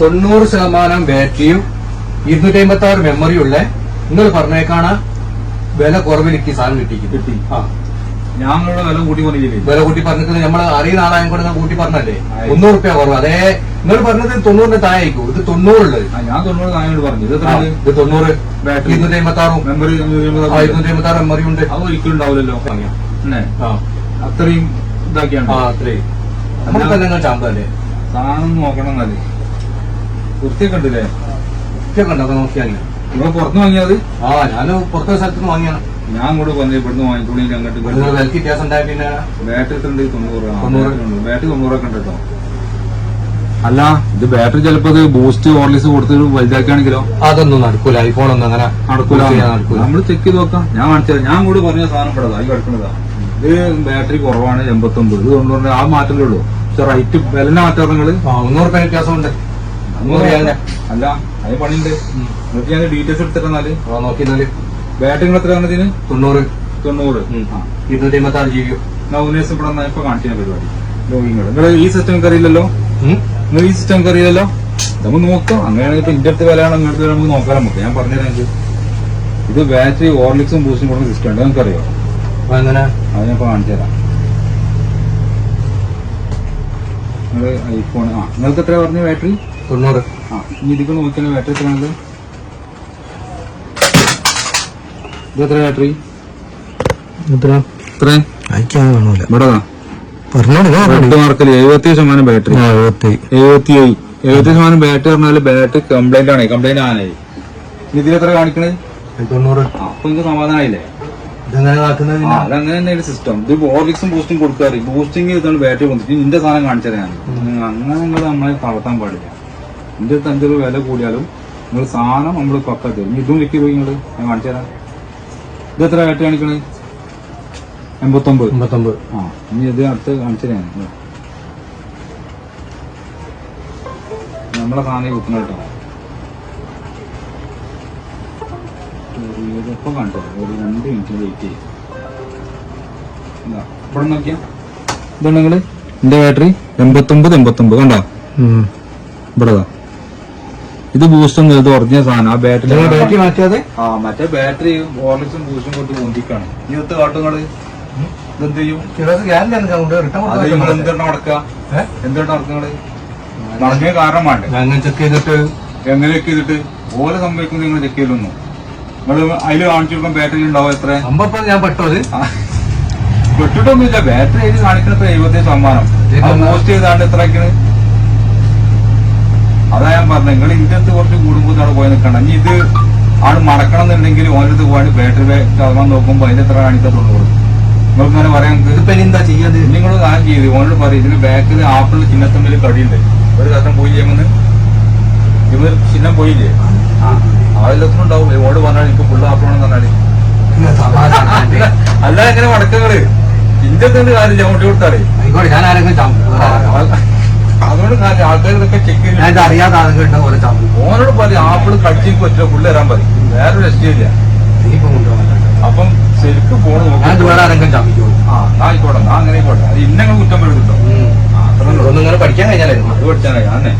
തൊണ്ണൂറ് ശതമാനം ബാറ്ററിയും ഇരുന്നൂറ്റി അമ്പത്തി ആറ് മെമ്മറിയുള്ള നിങ്ങൾ പറഞ്ഞേക്കാണ് വില കുറവിൽ എനിക്ക് സാധനം കിട്ടി കിട്ടി. ആ. ഞങ്ങളുടെ വില കൂട്ടി പറഞ്ഞില്ലേ? വില കൂട്ടി പറഞ്ഞിട്ട് നമ്മൾ അറിയുന്ന ആളായ കൂടെ കൂട്ടി പറഞ്ഞല്ലേ. മുന്നൂറ് റുപ്യ കുറവ്. അതേ നിങ്ങൾ പറഞ്ഞത് തൊണ്ണൂറിന്റെ താഴെ ഇത് തൊണ്ണൂറുള്ളത്. ഞാൻ തൊണ്ണൂറ് താഴെ പറഞ്ഞു. ഇത് തൊണ്ണൂറ്. ബാറ്ററി. ഇരുന്നൂറ്റി അമ്പത്തി ആറും മെമ്മറി ഇരുന്നൂറ്റി അമ്പത്തി ആറ് മെമ്മറി ഉണ്ട്. അത് ഒരിക്കലും ഉണ്ടാവില്ലല്ലോ. അത്രയും ഇതാക്കിയാണ് ആ അത്രേ നമ്മൾ ചാമ്പല്ലേ സാധനം നോക്കണം എന്നാൽ. വൃത്തിയൊക്കെ ഉണ്ടല്ലേ ഒക്കെ കണ്ടോ നോക്കിയാൽ ഇവിടെ പുറത്ത് വാങ്ങിയത് ആ ഞാൻ പുറത്തെ സ്ഥലത്ത് നിന്ന് വാങ്ങിയാണ്. ഞാൻ അങ്ങോട്ട് വന്ന് ഇവിടുന്ന് വാങ്ങിക്കോളി അങ്ങോട്ട് വലിയ. വിലക്ക് വ്യത്യാസം ഉണ്ടായ പിന്നെ ബാറ്ററി ഉണ്ട് തൊണ്ണൂറ് തൊണ്ണൂറൊക്കെ തൊണ്ണൂറ്. ബാറ്ററി ഉണ്ട്. ബാറ്ററി തൊണ്ണൂറൊക്കെ ഉണ്ട് കേട്ടോ. അല്ല ഇത് ബാറ്ററി ചിലപ്പോ ബൂസ്റ്റ് ഓർലിസ് കൊടുത്ത് വലുതാക്കുകയാണെങ്കിലോ? അതൊന്നും നടക്കൂല. ഐഫോൺ ഒന്നും അങ്ങനെ നടക്കൂല. നമ്മൾ ചെക്ക് ചെയ്ത് നോക്കാം. ഞാൻ കാണിച്ചത് ഞാൻ കൂടി പറഞ്ഞ സാധനം പെടതാ ഈ കിടക്കുന്നതാ. ഇത് ബാറ്ററി കുറവാണ് എൺപത്തൊമ്പത്. ഇത് തൊണ്ണൂറിന് ആ മാറ്റമേ ഉള്ളൂ. പക്ഷെ റൈറ്റ് വില ആ മുന്നൂറ് വ്യത്യാസമുണ്ട്. അല്ല അതിന് പണിയുണ്ട്. എന്നിട്ട് ഞാൻ ഡീറ്റെയിൽസ് എടുത്തിട്ടെന്നാൽ നോക്കിന്നാൽ ബാറ്ററി എത്ര ഇതിന് തൊണ്ണൂറ്. തൊണ്ണൂറ്. ഇരുന്നൂറ്റി അമ്പത്തി ആറ് ജി ബി നവനേഴ്സ് ഇവിടെ ഇപ്പൊ കാണിച്ചു പരിപാടി. ലോഗിങ് നിങ്ങൾ ഈ സിസ്റ്റം അറിയില്ലല്ലോ? നിങ്ങൾ ഈ സിസ്റ്റം അറിയില്ലല്ലോ? നമുക്ക് നോക്കാം. അങ്ങനെയാണെങ്കിൽ ഇപ്പൊ ഇന്റെ അടുത്ത് വിലയാണ് അങ്ങനത്തെ നമുക്ക് നോക്കാം നമുക്ക്. ഞാൻ പറഞ്ഞുതരാം നിങ്ങൾക്ക് ഇത് ബാറ്ററി ഓർലിക്സും ബൂസ്റ്റും കൊടുക്കുന്ന സിസ്റ്റം ഉണ്ട് നിങ്ങൾക്ക് അറിയോ അങ്ങനെ അത് ഞാൻ ഇപ്പൊ കാണിച്ചു തരാം. നിങ്ങൾ ഐഫോൺ ആ നിങ്ങൾക്ക് എത്ര പറഞ്ഞു ബാറ്ററി തൊണ്ണൂറ്. ആ ഇനി ഇതിക്ക് നോക്കിയാൽ ബാറ്ററി എത്രയാണത്? ഇത് എത്ര ബാറ്ററി എത്ര എത്ര അയക്കാൻ കാണൂല. ഇവിടെ പറഞ്ഞോളൂ റെഡ് മാർക്കിൽ എഴുപത്തി ശതമാനം ബാറ്ററി എഴുപത്തി എഴുപത്തി ശതമാനം ബാറ്ററി ബാറ്ററി കംപ്ലൈന്റ് ആണ്. കംപ്ലൈന്റ് ആനായി ഇതിൽ എത്ര കാണിക്കണേ? തൊണ്ണൂറ്. ആ, അപ്പൊ നിങ്ങൾക്ക് സമാധാനമായില്ലേ ഇതെങ്ങനെ ആക്കുന്നത് അതങ്ങനെ തന്നെ സിസ്റ്റം ഇത് ഓർവിക്സും ബൂസ്റ്റും കൊടുക്കാറ്. ബൂസ്റ്റിംഗ് ഇതാണ് ബാറ്ററി കൊടുത്തിട്ട് നിന്റെ സാധനം കാണിച്ചത് ഞാൻ. അങ്ങനെ നിങ്ങൾ നമ്മളെ തളർത്താൻ പാടില്ല. നിന്റെ അടുത്ത് അഞ്ചൊരു വില കൂടിയാലും നിങ്ങൾ സാധനം നമ്മൾ പക്ക തരും. ഇതും വെക്കി പോയി നിങ്ങൾ ഞാൻ കാണിച്ചു തരാം. ഇത് എത്ര ആയിട്ട് കാണിക്കണേ? എൺപത്തൊമ്പത്. എൺപത്തൊമ്പത്. ആ ഇനി ഇത് അടുത്ത് കാണിച്ചു തരാം നമ്മളെ സാധനം കുത്തുന്ന കേട്ടോ. ഇപ്പൊ കണ്ടോ ഒരു രണ്ട് മിനിറ്റ് വെയിറ്റ് ചെയ്യും. ഇതാ, ഇവിടെ നോക്കിയാ. ഇതാണ് നിങ്ങൾ എന്റെ ബാറ്ററി എൺപത്തൊമ്പത് എൺപത്തൊമ്പത്. കണ്ടോ? ഇവിടെ. ഇത് ബൂസ്റ്റും ഇത് ഒറിജിനൽ സാധനം. ആ ബാറ്ററി ബാറ്ററി മാറ്റാതെ? ആ മറ്റേ ബാറ്ററി ഓർലിക്സും ബൂസ്റ്റും കൊണ്ട് പൊന്തിക്കാണ്. ഈ ഒത്ത് കാട്ടുങ്ങൾ ഇതെന്ത് ചെയ്യും? അത് നിങ്ങൾ നടക്കുക നടക്കിയ കാരണം വേണ്ടേ. അങ്ങനെ ചെക്ക് ചെയ്തിട്ട് എങ്ങനെ ചെക്ക് ചെയ്തിട്ട്? ഓരോ സംഭവിക്കും നിങ്ങൾ ചെക്ക് ചെയ്തൊന്നു നിങ്ങൾ അതിൽ കാണിച്ചു കൊടുക്കാൻ ബാറ്ററി ഉണ്ടാവും എത്ര? അമ്പപ്പം ഞാൻ പെട്ടത്. പെട്ടിട്ടൊന്നുമില്ല. ബാറ്ററി അതിൽ കാണിക്കുന്നത് എഴുപത്തി ശതമാനം. മോസ്റ്റ് ചെയ്താണ്ട് എത്ര അതാ ഞാൻ പറഞ്ഞത്. നിങ്ങൾ നിൽക്കണം. ഇനി ഇത് ആണ് മടക്കണം എന്നുണ്ടെങ്കിൽ ഓരോരുത്തർ പോയി ബാറ്ററി ബാക്ക് ശതമാനം നോക്കുമ്പോൾ അതിന്റെ എത്ര കാണിക്കത്തുള്ളൂ നിങ്ങൾക്ക് ഇങ്ങനെ പറയാൻ ഇതിപ്പോ എന്താ ചെയ്യാത് നിങ്ങൾ കാര്യം ചെയ്ത് ഓനോട് പറയും ഇതിന് ബാക്കിൽ ആപ്പിൾ ചിഹ്നത്തമ്മിൽ കടിയുണ്ട്. ഒരു കഷ്ടം പോയി ചെയ്യുമെന്ന്. ഇവർ ചിഹ്നം പോയില്ലേ? ആ. എല്ലാത്തിനും ഉണ്ടാവും. ഓട് പറഞ്ഞാൽ എനിക്ക് ഫുള്ള് ആപ്പിളാണെന്ന് പറഞ്ഞാൽ. അല്ല എങ്ങനെ മടക്കങ്ങൾ ഇന്ത്യത്തിന്റെ കാര്യം ചവിട്ടി കൊടുത്താലേ ആയിക്കോട്ടെ ഞാൻ ആരെങ്കിലും ചാമ്പ് അതുകൊണ്ട് കാര്യം ആൾക്കാർ ഞാൻ ഇത് ചെയ്ത് അറിയാതെ ആരെങ്കിലും ഉണ്ടാവും ഓരോ ചാമ്പ് ഓനോട് പറയും ആപ്പിൾ കടിച്ചേക്ക് പറ്റില്ല പുള്ളി വരാൻ പറയും. വേറൊരു രക്ഷയില്ല. അപ്പം ശരിക്കും ഫോൺ ഇത് വേറെ നോക്കി ആരെങ്കിലും ചാമ്പിക്കോളൂ ആ ആയിക്കോട്ടെ അങ്ങനെ ആയിക്കോട്ടെ. അത് ഇന്നങ്ങൾ കുറ്റം വരുന്നുണ്ടോ അത്ര പഠിക്കാൻ കഴിഞ്ഞാലായിരുന്നു അത് പഠിച്ചാലേ ഞാനേ